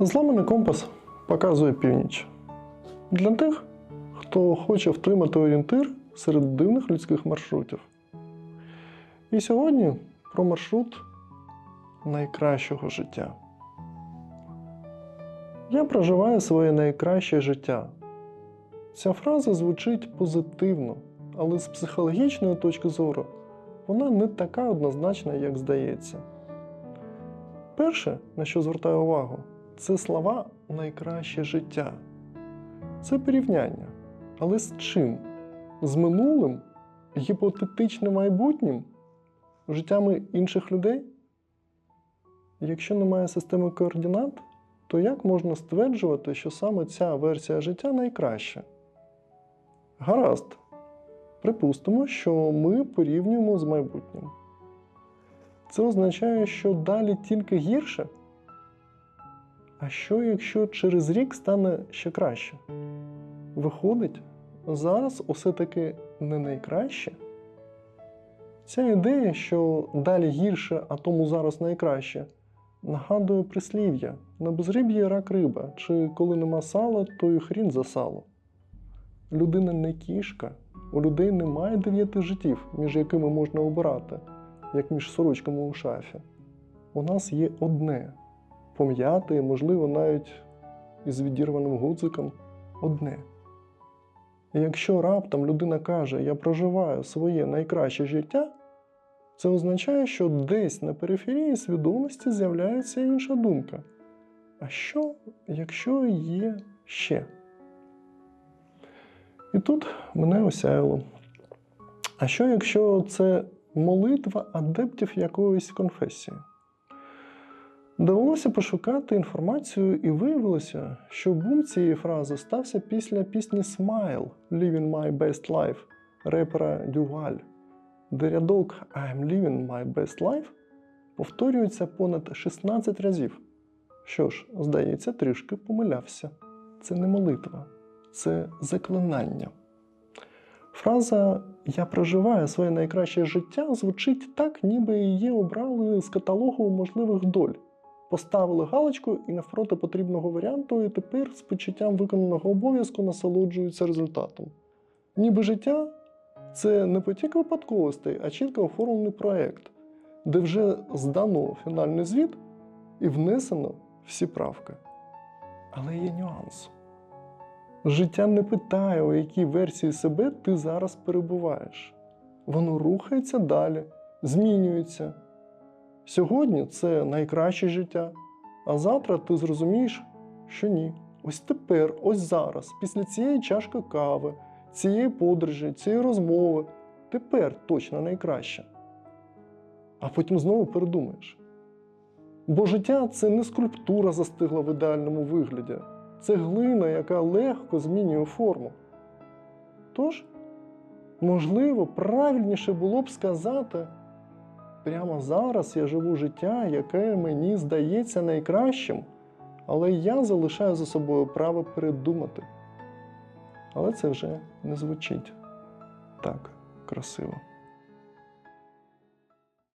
Зламаний компас показує північ. Для тих, хто хоче втримати орієнтир серед дивних людських маршрутів. І сьогодні про маршрут найкращого життя. Я проживаю своє найкраще життя. Ця фраза звучить позитивно, але з психологічної точки зору вона не така однозначна, як здається. Перше, на що звертаю увагу, це слова найкраще життя. Це порівняння. Але з чим? З минулим, гіпотетичним майбутнім, життями інших людей? Якщо немає системи координат, то як можна стверджувати, що саме ця версія життя найкраща? Гаразд. Припустимо, що ми порівнюємо з майбутнім. Це означає, що далі тільки гірше. А що, якщо через рік стане ще краще? Виходить, зараз усе таки не найкраще? Ця ідея, що далі гірше, а тому зараз найкраще, нагадує прислів'я на безриб'ї рак риба, чи коли нема сала, то й хрін за сало. Людина не кішка, у людей немає дев'яти життів, між якими можна обирати, як між сорочками у шафі. У нас є одне пом'яте, можливо, навіть із відірваним гудзиком одне. І якщо раптом людина каже, я проживаю своє найкраще життя, це означає, що десь на периферії свідомості з'являється інша думка. А що, якщо є ще? І тут мене осяяло. А що, якщо це молитва адептів якоїсь конфесії? Довелося пошукати інформацію, і виявилося, що бум цієї фрази стався після пісні Smile Living My Best Life репера Дюваль, де рядок I'm living my best life повторюється понад 16 разів. Що ж, здається, трішки помилявся. Це не молитва, це заклинання. Фраза Я проживаю своє найкраще життя звучить так, ніби її обрали з каталогу можливих доль. Поставили галочку і навпроти потрібного варіанту, і тепер з почуттям виконаного обов'язку насолоджуються результатом. Ніби життя це не потік випадковостей, а чітко оформлений проєкт, де вже здано фінальний звіт і внесено всі правки. Але є нюанс. Життя не питає, у якій версії себе ти зараз перебуваєш. Воно рухається далі, змінюється. Сьогодні це найкраще життя, а завтра ти зрозумієш, що ні. Ось тепер, ось зараз, після цієї чашки кави, цієї подорожі, цієї розмови, тепер точно найкраще. А потім знову передумаєш. Бо життя це не скульптура застигла в ідеальному вигляді, це глина, яка легко змінює форму. Тож, можливо, правильніше було б сказати, прямо зараз я живу життя, яке мені здається найкращим, але я залишаю за собою право передумати. Але це вже не звучить так красиво.